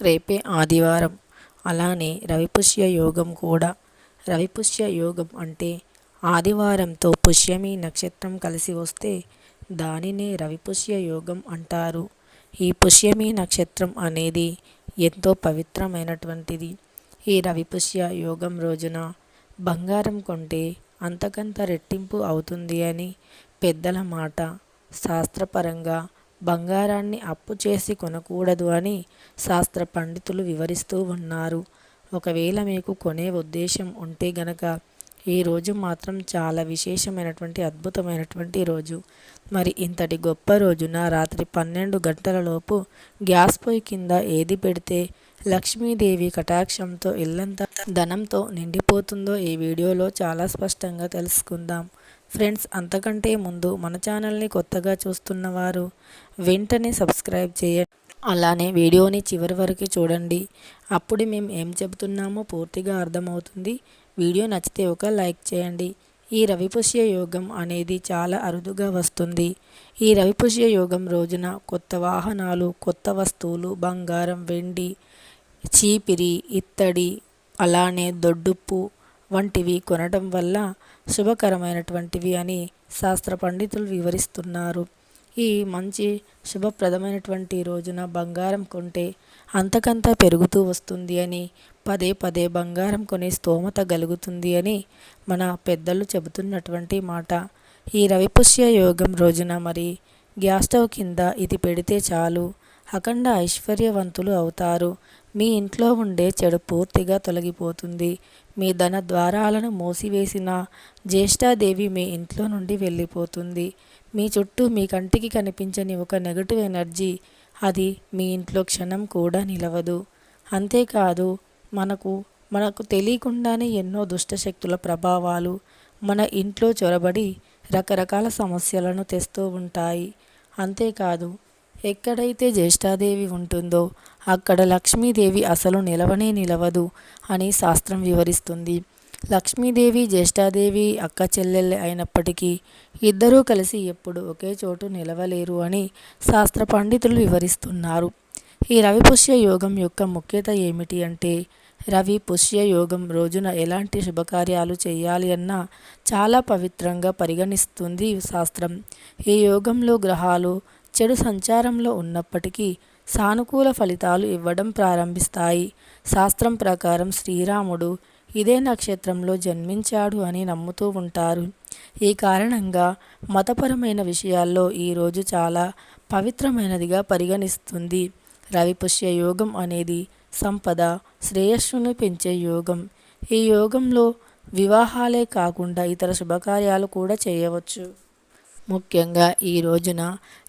రేపే ఆదివారం. అలానే రవిపుష్య యోగం కూడా. రవిపుష్య యోగం అంటే ఆదివారంతో పుష్యమి నక్షత్రం కలిసి వస్తే దానినే రవిపుష్య యోగం అంటారు. ఈ పుష్యమి నక్షత్రం అనేది ఎంతో పవిత్రమైనటువంటిది. ఈ రవిపుష్య యోగం రోజున బంగారం కొంటే అంతకంత రెట్టింపు అవుతుంది అని పెద్దల మాట. శాస్త్రపరంగా బంగారాన్ని అప్పు చేసి కొనకూడదు అని శాస్త్ర పండితులు వివరిస్తూ ఉన్నారు. ఒకవేళ మీకు కొనే ఉద్దేశం ఉంటే గనక ఈ రోజు మాత్రం చాలా విశేషమైనటువంటి అద్భుతమైనటువంటి రోజు. మరి ఇంతటి గొప్ప రోజున రాత్రి పన్నెండు గంటలలోపు గ్యాస్ పొయ్యి కింద ఏది పెడితే లక్ష్మీదేవి కటాక్షంతో ఇల్లంతా ధనంతో నిండిపోతుందో ఈ వీడియోలో చాలా స్పష్టంగా తెలుసుకుందాం. ఫ్రెండ్స్ అంతకంటే ముందు మన ఛానల్ని కొత్తగా చూస్తున్న వారు వెంటనే సబ్స్క్రైబ్ చేయండి. అలానే వీడియోని చివరి వరకు చూడండి. అప్పుడు మేము ఏం చెబుతున్నామో పూర్తిగా అర్థమవుతుంది. వీడియో నచ్చితే ఒక లైక్ చేయండి. ఈ రవిపుష్య యోగం అనేది చాలా అరుదుగా వస్తుంది. ఈ రవిపుష్య యోగం రోజున కొత్త వాహనాలు కొత్త వస్తువులు బంగారం వెండి చీపిరి ఇత్తడి అలానే దొడ్డుప్పు వంటివి కొనడం వల్ల శుభకరమైనటువంటివి అని శాస్త్ర పండితులు వివరిస్తున్నారు. ఈ మంచి శుభప్రదమైనటువంటి రోజున బంగారం కొంటే అంతకంత పెరుగుతూ వస్తుంది అని పదే పదే బంగారం కొనే స్తోమత కలుగుతుంది అని మన పెద్దలు చెబుతున్నటువంటి మాట. ఈ రవిపుష్య యోగం రోజున మరి గ్యాస్ స్టవ్ కింద ఇది పెడితే చాలు. అఖండ ఐశ్వర్యవంతులు అవుతారు. మీ ఇంట్లో ఉండే చెడు పూర్తిగా తొలగిపోతుంది. మీ ధన ద్వారాలను మూసివేసిన జ్యేష్ఠాదేవి మీ ఇంట్లో నుండి వెళ్ళిపోతుంది. మీ చుట్టూ మీ కంటికి కనిపించని ఒక నెగటివ్ ఎనర్జీ అది మీ ఇంట్లో క్షణం కూడా నిలవదు. అంతేకాదు మనకు మనకు తెలియకుండానే ఎన్నో దుష్టశక్తుల ప్రభావాలు మన ఇంట్లో చొరబడి రకరకాల సమస్యలను తెస్తూ ఉంటాయి. అంతేకాదు ఎక్కడైతే జ్యేష్ఠాదేవి ఉంటుందో అక్కడ లక్ష్మీదేవి అసలు నిలవనే నిలవదు అని శాస్త్రం వివరిస్తుంది. లక్ష్మీదేవి జ్యేష్ఠాదేవి అక్క చెల్లెళ్ళే అయినప్పటికీ ఇద్దరూ కలిసి ఎప్పుడు ఒకే చోటు నిలవలేరు అని శాస్త్ర పండితులు వివరిస్తున్నారు. ఈ రవి పుష్య యోగం యొక్క ముఖ్యత ఏమిటి అంటే రవి పుష్య యోగం రోజున ఎలాంటి శుభకార్యాలు చేయాలి అన్నా చాలా పవిత్రంగా పరిగణిస్తుంది శాస్త్రం. ఈ యోగంలో గ్రహాలు చెడు సంచారంలో ఉన్నప్పటికీ సానుకూల ఫలితాలు ఇవ్వడం ప్రారంభిస్తాయి. శాస్త్రం ప్రకారం శ్రీరాముడు ఇదే నక్షత్రంలో జన్మించాడు అని నమ్ముతూ ఉంటారు. ఈ కారణంగా మతపరమైన విషయాల్లో ఈరోజు చాలా పవిత్రమైనదిగా పరిగణిస్తుంది. రవిపుష్య యోగం అనేది సంపద శ్రేయస్సును పెంచే యోగం. ఈ యోగంలో వివాహాలే కాకుండా ఇతర శుభకార్యాలు కూడా చేయవచ్చు. ముఖ్యంగా ఈ రోజున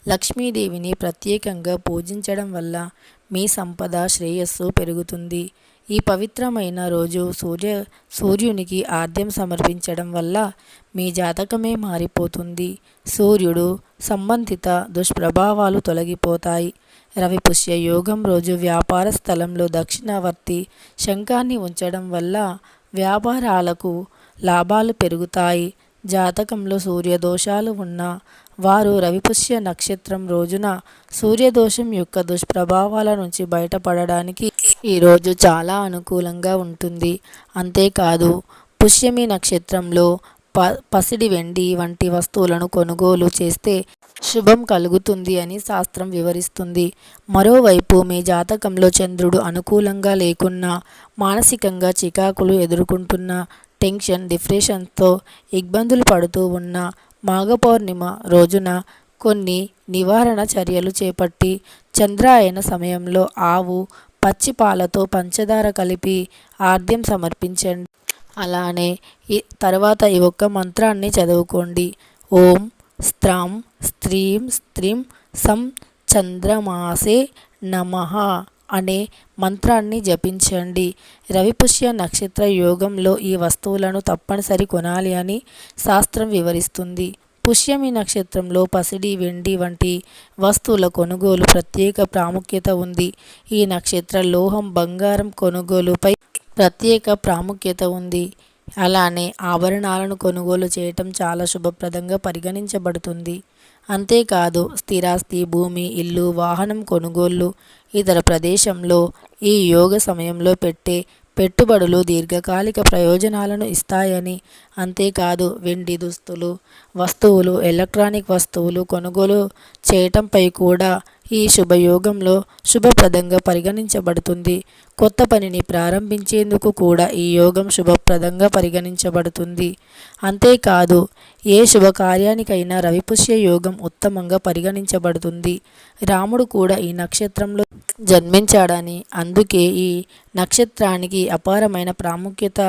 లక్ష్మీదేవిని ప్రత్యేకంగా పూజించడం వల్ల మీ సంపద శ్రేయస్సు పెరుగుతుంది. ఈ పవిత్రమైన రోజు సూర్య సూర్యునికి ఆద్యం సమర్పించడం వల్ల మీ జాతకమే మారిపోతుంది. సూర్యుడు సంబంధిత దుష్ప్రభావాలు తొలగిపోతాయి. రవి పుష్య యోగం రోజు వ్యాపార స్థలంలో దక్షిణావర్తి శంఖాన్ని ఉంచడం వల్ల వ్యాపారాలకు లాభాలు పెరుగుతాయి. జాతకంలో సూర్యదోషాలు ఉన్న వారు రవిపుష్య నక్షత్రం రోజున సూర్యదోషం యొక్క దుష్ప్రభావాల నుంచి బయటపడడానికి ఈరోజు చాలా అనుకూలంగా ఉంటుంది. అంతేకాదు పుష్యమి నక్షత్రంలో ప పసిడి వెండి వంటి వస్తువులను కొనుగోలు చేస్తే శుభం కలుగుతుంది అని శాస్త్రం వివరిస్తుంది. మరోవైపు మీ జాతకంలో చంద్రుడు అనుకూలంగా లేకున్నా మానసికంగా చికాకులు ఎదుర్కొంటున్న టెన్షన్ డిప్రెషన్తో ఇబ్బందులు పడుతూ ఉన్న మాఘ పౌర్ణిమ రోజున కొన్ని నివారణ చర్యలు చేపట్టి చంద్రాయన సమయంలో ఆవు పచ్చి పాలతో పంచదార కలిపి ఆద్యం సమర్పించండి. అలానే ఈ తర్వాత ఈ ఒక్క మంత్రాన్ని చదువుకోండి. ఓం స్త్రాం స్త్రీం స్త్రీం సం చంద్రమాసే నమ. అనే మంత్రాన్ని జపించండి. రవిపుష్య నక్షత్ర యోగంలో ఈ వస్తువులను తప్పనిసరి కొనాలి అని శాస్త్రం వివరిస్తుంది. పుష్యమి నక్షత్రంలో పసిడి వెండి వంటి వస్తువుల కొనుగోలు ప్రత్యేక ప్రాముఖ్యత ఉంది. ఈ నక్షత్ర లోహం బంగారం కొనుగోలుపై ప్రత్యేక ప్రాముఖ్యత ఉంది. అలానే ఆభరణాలను కొనుగోలు చేయటం చాలా శుభప్రదంగా పరిగణించబడుతుంది. అంతేకాదు స్థిరాస్తి భూమి ఇల్లు వాహనం కొనుగోళ్ళు ఇతర ప్రదేశంలో ఈ యోగ సమయంలో పెట్టే పెట్టుబడులు దీర్ఘకాలిక ప్రయోజనాలను ఇస్తాయని. అంతేకాదు వెండి దుస్తులు వస్తువులు ఎలక్ట్రానిక్ వస్తువులు కొనుగోలు చేయటంపై కూడా ఈ శుభయోగంలో శుభప్రదంగా పరిగణించబడుతుంది. కొత్త పనిని ప్రారంభించేందుకు కూడా ఈ యోగం శుభప్రదంగా పరిగణించబడుతుంది. అంతేకాదు ఏ శుభకార్యానికైనా రవిపుష్య యోగం ఉత్తమంగా పరిగణించబడుతుంది. రాముడు కూడా ఈ నక్షత్రంలో జన్మించాడని అందుకే ఈ నక్షత్రానికి అపారమైన ప్రాముఖ్యత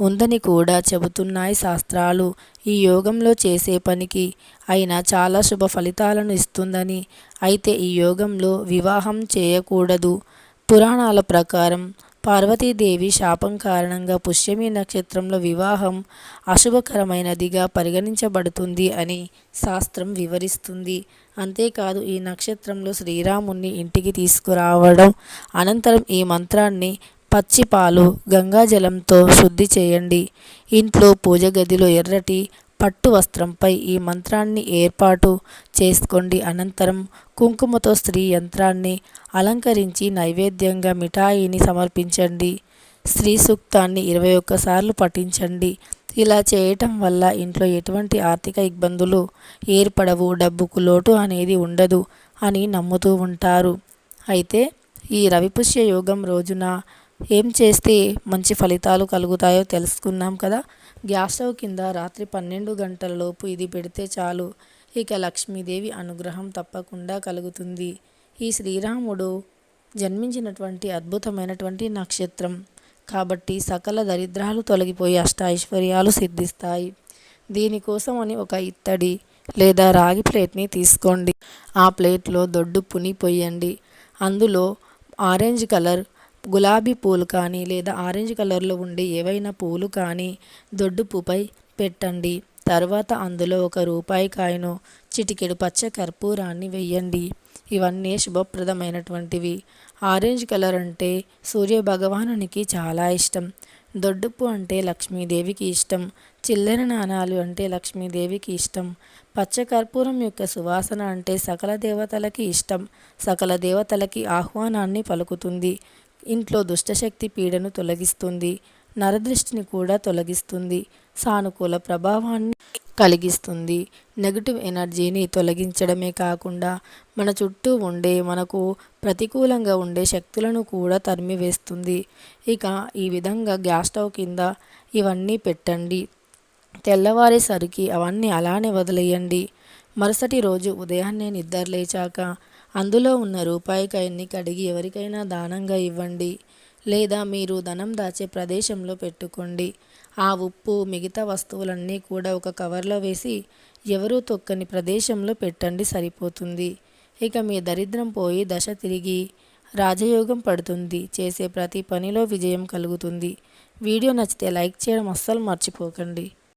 ఉందని కూడా చెబుతున్నాయి శాస్త్రాలు. ఈ యోగంలో చేసే పనికి అయినా చాలా శుభ ఫలితాలను ఇస్తుందని. అయితే ఈ యోగంలో వివాహం చేయకూడదు. పురాణాల ప్రకారం పార్వతీదేవి శాపం కారణంగా పుష్యమి నక్షత్రంలో వివాహం అశుభకరమైనదిగా పరిగణించబడుతుంది అని శాస్త్రం వివరిస్తుంది. అంతేకాదు ఈ నక్షత్రంలో శ్రీరాముణ్ణి ఇంటికి తీసుకురావడం అనంతరం ఈ మంత్రాన్ని పచ్చిపాలు గంగాజలంతో శుద్ధి చేయండి. ఇంట్లో పూజ గదిలో ఎర్రటి పట్టు వస్త్రంపై ఈ మంత్రాన్ని ఏర్పాటు చేసుకోండి. అనంతరం కుంకుమతో స్త్రీ యంత్రాన్ని అలంకరించి నైవేద్యంగా మిఠాయిని సమర్పించండి. స్త్రీ సూక్తాన్ని ఇరవై ఒక్కసార్లు పఠించండి. ఇలా చేయటం వల్ల ఇంట్లో ఎటువంటి ఆర్థిక ఇబ్బందులు ఏర్పడవు డబ్బుకు లోటు అనేది ఉండదు అని నమ్ముతూ ఉంటారు. అయితే ఈ రవిపుష్య యోగం రోజున ఏం చేస్తే మంచి ఫలితాలు కలుగుతాయో తెలుసుకున్నాం కదా? గ్యాస్ స్టవ్ కింద రాత్రి పన్నెండు గంటలలోపు ఇది పెడితే చాలు. ఇక లక్ష్మీదేవి అనుగ్రహం తప్పకుండా కలుగుతుంది. ఈ శ్రీరాముడు జన్మించినటువంటి అద్భుతమైనటువంటి నక్షత్రం. కాబట్టి సకల దరిద్రాలు తొలగిపోయి అష్ట ఐశ్వర్యాలు సిద్ధిస్తాయి. దీనికోసం అని ఒక ఇత్తడి లేదా రాగి ప్లేట్ని తీసుకోండి. ఆ ప్లేట్లో దొడ్డు పుని పొయ్యండి. అందులో ఆరెంజ్ కలర్ గులాబీ పూలు కానీ లేదా ఆరెంజ్ కలర్లో ఉండే ఏవైనా పూలు కానీ దొడ్డుపుపై పెట్టండి. తర్వాత అందులో ఒక రూపాయి కాయను చిటికెడు పచ్చ కర్పూరాన్ని వెయ్యండి. ఇవన్నీ శుభప్రదమైనటువంటివి. ఆరెంజ్ కలర్ అంటే సూర్య భగవానునికి చాలా ఇష్టం. దొడ్డుప్పు అంటే లక్ష్మీదేవికి ఇష్టం. చిల్లర నాణాలు అంటే లక్ష్మీదేవికి ఇష్టం. పచ్చకర్పూరం యొక్క సువాసన అంటే సకల దేవతలకి ఇష్టం. సకల దేవతలకి ఆహ్వానాన్ని పలుకుతుంది. ఇంట్లో దుష్టశక్తి పీడను తొలగిస్తుంది నరదృష్టిని కూడా తొలగిస్తుంది సానుకూల ప్రభావాన్ని కలిగిస్తుంది. నెగటివ్ ఎనర్జీని తొలగించడమే కాకుండా మన చుట్టూ ఉండే మనకు ప్రతికూలంగా ఉండే శక్తులను కూడా తరిమివేస్తుంది. ఇక ఈ విధంగా గ్యాస్ స్టవ్ కింద ఇవన్నీ పెట్టండి. తెల్లవారేసరికి అవన్నీ అలానే వదిలేయండి. మరుసటి రోజు ఉదయాన్నే నిద్ర లేచాక అందులో ఉన్న రూపాయి కాయన్ని కడిగి ఎవరికైనా దానంగా ఇవ్వండి. లేదా మీరు ధనం దాచే ప్రదేశంలో పెట్టుకోండి. ఆ ఉప్పు మిగతా వస్తువులన్నీ కూడా ఒక కవర్లో వేసి ఎవరూ తొక్కని ప్రదేశంలో పెట్టండి సరిపోతుంది. ఇక మీ దరిద్రం పోయి దశ తిరిగి రాజయోగం పడుతుంది. చేసే ప్రతి పనిలో విజయం కలుగుతుంది. వీడియో నచ్చితే లైక్ చేయడం అస్సలు మర్చిపోకండి.